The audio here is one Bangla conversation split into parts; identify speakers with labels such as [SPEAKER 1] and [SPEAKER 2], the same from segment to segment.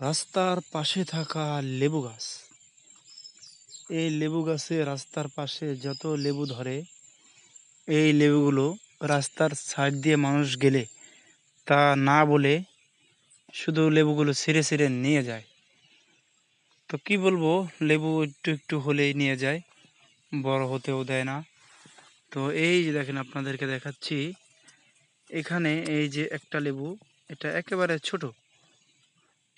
[SPEAKER 1] রাস্তার পাশে থাকা লেবু গাছ। এই লেবু গাছে রাস্তার পাশে যত লেবু ধরে, এই লেবুগুলো রাস্তার সাইড দিয়ে মানুষ গেলে তা না বলে শুধু লেবুগুলো ছিঁড়ে ছিঁড়ে নিয়ে যায়। তো কি বলব, লেবু একটু একটু হলেই নিয়ে যায়, বড় হতেও দেয় না। তো এই যে দেখেন আপনাদেরকে দেখাচ্ছি, এখানে এই যে একটা লেবু, এটা একেবারে ছোট।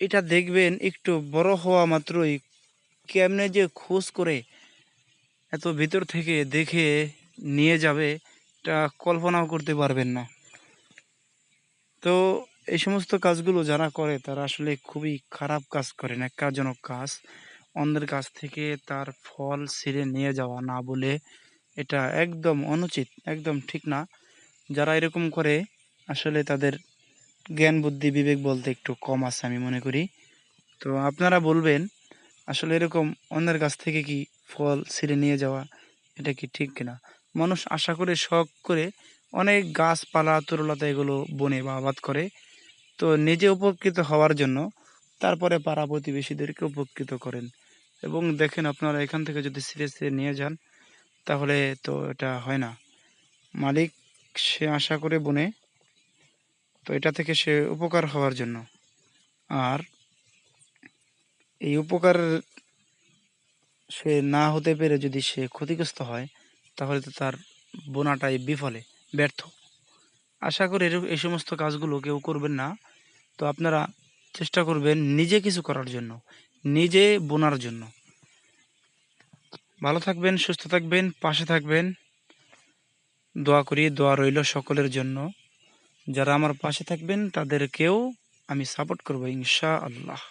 [SPEAKER 1] এটা দেখবেন একটু বড় হওয়া মাত্রই কেমনে যে খোঁজ করে এত ভিতর থেকে দেখে নিয়ে যাবে, এটা কল্পনাও করতে পারবেন না। তো এই সমস্ত কাজগুলো যারা করে, তারা আসলে খুবই খারাপ কাজ করে ন্যাক্কারজনক কাজ। অন্যের কাছ থেকে তার ফল ছিঁড়ে নিয়ে যাওয়া না বলে এটা একদম অনুচিত, একদম ঠিক না। যারা এরকম করে, আসলে তাদের জ্ঞান, বুদ্ধি, বিবেক বলতে একটু কম আছে আমি মনে করি। তো আপনারা বলবেন, আসলে এরকম অন্যের কাছ থেকে কি ফল ছিঁড়ে নিয়ে যাওয়া এটা কি ঠিক কিনা? মানুষ আশা করে, শখ করে অনেক গাছপালা, তরুলতা এগুলো বনে বা আবাদ করে। তো নিজে উপকৃত হওয়ার জন্য তারপরে পাড়া প্রতিবেশীদেরকে উপকৃত করেন। এবং দেখেন আপনারা এখান থেকে যদি ছিঁড়ে ছিঁড়ে নিয়ে যান, তাহলে তো এটা হয় না। মালিক সে আশা করে বনে তো এটা থেকে সে উপকার হওয়ার জন্য। আর এই উপকার সে না হতে পেরে যদি সে ক্ষতিগ্রস্ত হয়, তাহলে তো তার বোনাটাই বিফলে, ব্যর্থ। আশা করি এই সমস্ত কাজগুলো কেউ করবেন না। তো আপনারা চেষ্টা করবেন নিজে কিছু করার জন্য, নিজে বোনার জন্য। ভালো থাকবেন, সুস্থ থাকবেন, পাশে থাকবেন। দোয়া করি, দোয়া রইল সকলের জন্য। যারা আমার পাশে থাকবেন তাদেরকেও আমি সাপোর্ট করব ইনশা আল্লাহ